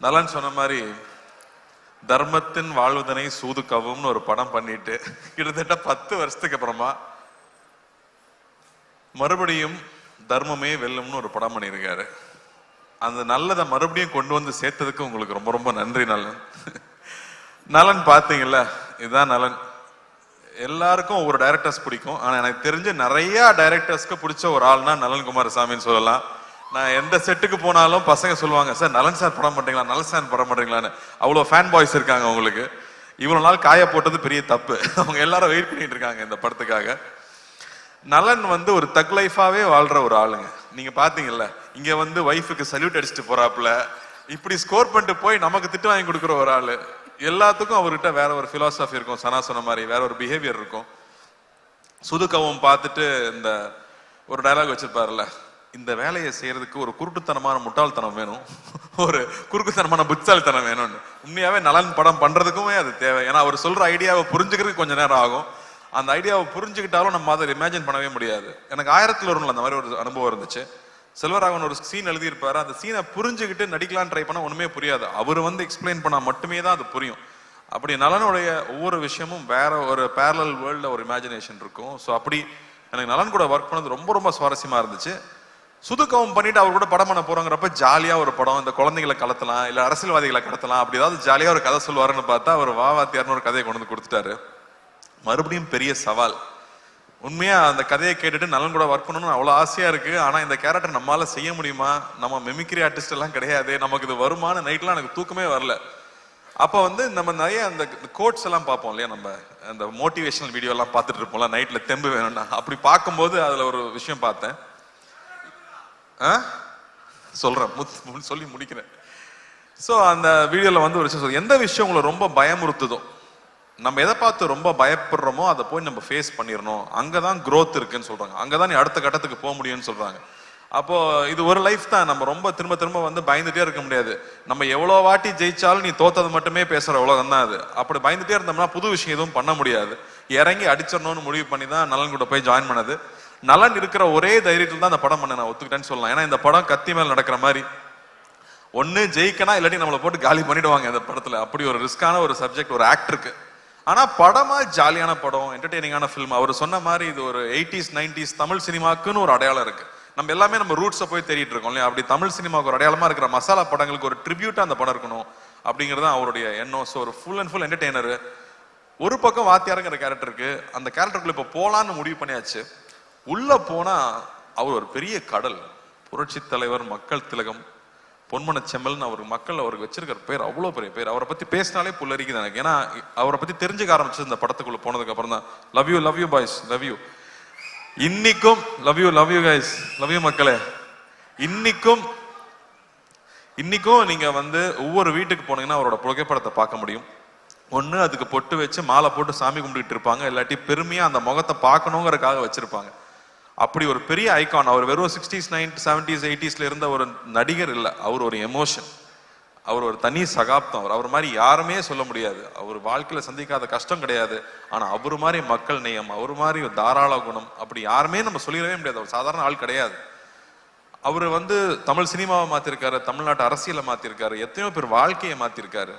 நலன் சொன்ன மாதிரி தர்மத்தின் வாழ்வதனை சூது கவும்னு ஒரு படம் பண்ணிட்டு கிட்டத்தட்ட பத்து வருஷத்துக்கு அப்புறமா மறுபடியும் தர்மமே வெல்லும்னு ஒரு படம் பண்ணியிருக்காரு. அந்த நல்லதை மறுபடியும் கொண்டு வந்து சேர்த்ததுக்கு உங்களுக்கு ரொம்ப ரொம்ப நன்றி நலன். நலன் பார்த்தீங்கல்ல இதுதான் நலன். எல்லாருக்கும் ஒவ்வொரு டைரக்டர்ஸ் பிடிக்கும். ஆனால் எனக்கு தெரிஞ்சு நிறைய டைரக்டர்ஸ்க்கு பிடிச்ச ஒரு ஆள்னா நலன் குமாரசாமின்னு சொல்லலாம். நான் எந்த செட்டுக்கு போனாலும் பசங்க சொல்லுவாங்க சார் நலன் சார் படம் பண்றீங்களா? நலன் சார் படம் பண்றீங்களான்னு. அவ்வளோ ஃபேன் பாய்ஸ் இருக்காங்க உங்களுக்கு இவ்வளோ நாள் காய போட்டது பெரிய தப்பு. அவங்க எல்லாரும் வெயிட் பண்ணிட்டு இருக்காங்க இந்த படத்துக்காக. நலன் வந்து ஒரு தக் லைஃபாகவே வாழ்கிற ஒரு ஆளுங்க. நீங்கள் பார்த்தீங்கல்ல இங்கே வந்து ஒய்ஃபுக்கு சல்யூட் அடிச்சுட்டு போகிறாப்புல இப்படி ஸ்கோர் பண்ணிட்டு போய் நமக்கு திட்டு வாங்கி கொடுக்குற ஒரு ஆள். எல்லாத்துக்கும் அவர்கிட்ட வேற ஒரு ஃபிலாசபி இருக்கும் சனா சொன்ன மாதிரி வேற ஒரு பிஹேவியர் இருக்கும். சுதுக்கவும் பார்த்துட்டு இந்த ஒரு டைலாக் வச்சிருப்பாருல்ல இந்த வேலையை செய்யறதுக்கு ஒரு குருட்டுத்தனமான முட்டாள்தனம் வேணும். ஒரு குறுக்குத்தனமான புத்தாளித்தனம் வேணும்னு. உண்மையாவே நலன் படம் பண்றதுக்குமே அது தேவை. ஏன்னா அவர் சொல்ற ஐடியாவை புரிஞ்சுக்கிறதுக்கு கொஞ்ச நேரம் ஆகும். அந்த ஐடியாவை புரிஞ்சுக்கிட்டாலும் நம்ம அதை இமேஜின் பண்ணவே முடியாது. எனக்கு ஆயிரத்தில் வரும்ல அந்த மாதிரி ஒரு அனுபவம் இருந்துச்சு. செல்வராகவன் ஒரு சீன் எழுதியிருப்பாரு. அந்த சீனை புரிஞ்சுக்கிட்டு நடிக்கலாம் ட்ரை பண்ணால் ஒண்ணுமே புரியாது. அவர் வந்து எக்ஸ்பிளைன் பண்ணால் மட்டுமே தான் அது புரியும். அப்படி நலனுடைய ஒவ்வொரு விஷயமும் வேற ஒரு பேரலல் வேர்ல்டில் ஒரு இமேஜினேஷன் இருக்கும். ஸோ அப்படி எனக்கு நலன் கூட ஒர்க் பண்ணது ரொம்ப ரொம்ப சுவாரஸ்யமா இருந்துச்சு. சுதுக்கவும் பண்ணிட்டு அவர் கூட படம் பண்ண போறோங்கிறப்ப ஜாலியா ஒரு படம் இந்த குழந்தைகளை கடத்தலாம் இல்ல அரசியல்வாதிகளை கடத்தலாம் அப்படி ஏதாவது ஜாலியா ஒரு கதை சொல்லுவாருன்னு பார்த்தா அவர் வாவாத்தியார்னு ஒரு கதையை கொண்டு வந்து கொடுத்துட்டாரு. மறுபடியும் பெரிய சவால். உண்மையா அந்த கதையை கேட்டுட்டு நலன் கூட ஒர்க் பண்ணணும்னு அவ்வளவு ஆசையா இருக்கு. ஆனா இந்த கேரக்டர் நம்மளால செய்ய முடியுமா? நம்ம மெமிக்ரி ஆர்டிஸ்ட் எல்லாம் கிடையாது. நமக்கு இது வருமானு நைட்லாம் எனக்கு தூக்கமே வரல. அப்போ வந்து நம்ம நிறைய அந்த கோட்ஸ் எல்லாம் பார்ப்போம் இல்லையா? நம்ம அந்த மோட்டிவேஷனல் வீடியோ எல்லாம் பார்த்துட்டு இருப்போம்ல நைட்ல தெம்பு வேணும்னா. அப்படி பார்க்கும்போது அதுல ஒரு விஷயம் பார்த்தேன். ஆ? சொல்றேன். முத்- சொல்லி முடிக்கிறேன். ஸோ அந்த வீடியோல வந்து ஒரு விஷயம் சொல்றேன். எந்த விஷயம் உங்களை ரொம்ப பயமுறுத்துதோ நம்ம எதை பார்த்து ரொம்ப பயப்படுறோமோ அதை போய் நம்ம ஃபேஸ் பண்ணிடணும் அங்கே தான் க்ரோத் இருக்குன்னு சொல்கிறாங்க அங்கே தான் நீ அடுத்த கட்டத்துக்கு போக முடியும்னு சொல்கிறாங்க அப்போ இது ஒரு லைஃப் தான். நம்ம ரொம்ப திரும்ப திரும்ப வந்து பயந்துட்டே இருக்க முடியாது. நம்ம எவ்வளோ வாட்டி ஜெயிச்சாலும் நீ தோத்தது மட்டுமே பேசுகிற உலகம் தான் அது. அப்படி பயந்துட்டே இருந்தோம்னா புது விஷயம் எதுவும் பண்ண முடியாது. இறங்கி அடிச்சிடணும்னு முடிவு பண்ணி தான் நலன் கூட போய் ஜாயின் பண்ணது. நலன் இருக்கிற ஒரே தைரியத்தில் தான் அந்த படம் பண்ண நான் ஒத்துக்கிட்டேன்னு சொல்லலாம். ஏன்னா இந்த படம் கத்தி மேல் நடக்கிற மாதிரி. ஒன்று ஜெயிக்கனா இல்லாட்டி நம்மளை போட்டு காலி பண்ணிடுவாங்க இந்த படத்துல. அப்படி ஒரு ரிஸ்கான ஒரு சப்ஜெக்ட் ஒரு ஆக்டருக்கு ஆனா படமா ஜாலியான படம் என்டர்டெய்னிங்கான ஃபிலிம் அவர் சொன்ன மாதிரி இது ஒரு எயிட்டிஸ் நைன்டிஸ் தமிழ் சினிமாக்குன்னு ஒரு அடையாளம் இருக்கு. நம்ம எல்லாமே நம்ம ரூட்ஸை போய் தேடிட்டு இருக்கோம் இல்லையா? அப்படி தமிழ் சினிமாவுக்கு ஒரு அடையாளமா இருக்கிற மசாலா படங்களுக்கு ஒரு ட்ரிபியூட்டா அந்த படம் இருக்கணும் அப்படிங்கிறது தான் அவருடைய எண்ணம். ஸோ ஒரு ஃபுல் அண்ட் ஃபுல் என்டர்டெய்னர் ஒரு பக்கம் வாத்தியாருங்கிற கேரக்டருக்கு அந்த கேரக்டருக்குள்ள இப்போ போலான்னு முடிவு பண்ணியாச்சு. உள்ள போனா அவர் ஒரு பெரிய கடல். புரட்சி தலைவர் மக்கள் திலகம் பொன்மன செம்மல்னு அவர் மக்கள் அவருக்கு வச்சிருக்கிற பேர் அவ்வளோ பெரிய பேர். அவரை பத்தி பேசினாலே புல்லரிக்குது எனக்கு. ஏன்னா அவரை பத்தி தெரிஞ்சுக்க ஆரம்பிச்சது இந்த படத்துக்குள்ள போனதுக்கு அப்புறம் தான். Love you love you boys love you இன்னைக்கும் love you love you guys love you மக்களே. இன்னைக்கும் இன்னைக்கும் நீங்க வந்து ஒவ்வொரு வீட்டுக்கு போனீங்கன்னா அவரோட புகைப்படத்தை பார்க்க முடியும். ஒன்று அதுக்கு பொட்டு வச்சு மாலை போட்டு சாமி கும்பிட்டுக்கிட்டு இருப்பாங்க. இல்லாட்டி பெருமையாக அந்த முகத்தை பார்க்கணுங்கிறக்காக வச்சிருப்பாங்க. அப்படி ஒரு பெரிய ஐகான் அவர் வெறும் சிக்ஸ்டீஸ் நைன்டி செவன்டிஸ் எயிட்டிஸ்ல இருந்த ஒரு நடிகர் இல்லை அவர் ஒரு எமோஷன் அவர் ஒரு தனி சகாப்தம். அவர் அவர் மாதிரி யாருமே சொல்ல முடியாது. அவர் வாழ்க்கையில் சந்திக்காத கஷ்டம் கிடையாது. ஆனால் அவர் மாதிரி மக்கள் நேயம் அவர் மாதிரி ஒரு தாராள குணம் அப்படி யாருமே நம்ம சொல்லிடவே முடியாது. அவர் சாதாரண ஆள் கிடையாது. அவர் வந்து தமிழ் சினிமாவை மாற்றிருக்காரு தமிழ்நாட்டு அரசியலை மாற்றிருக்காரு எத்தனையோ பேர் வாழ்க்கையை மாற்றிருக்காரு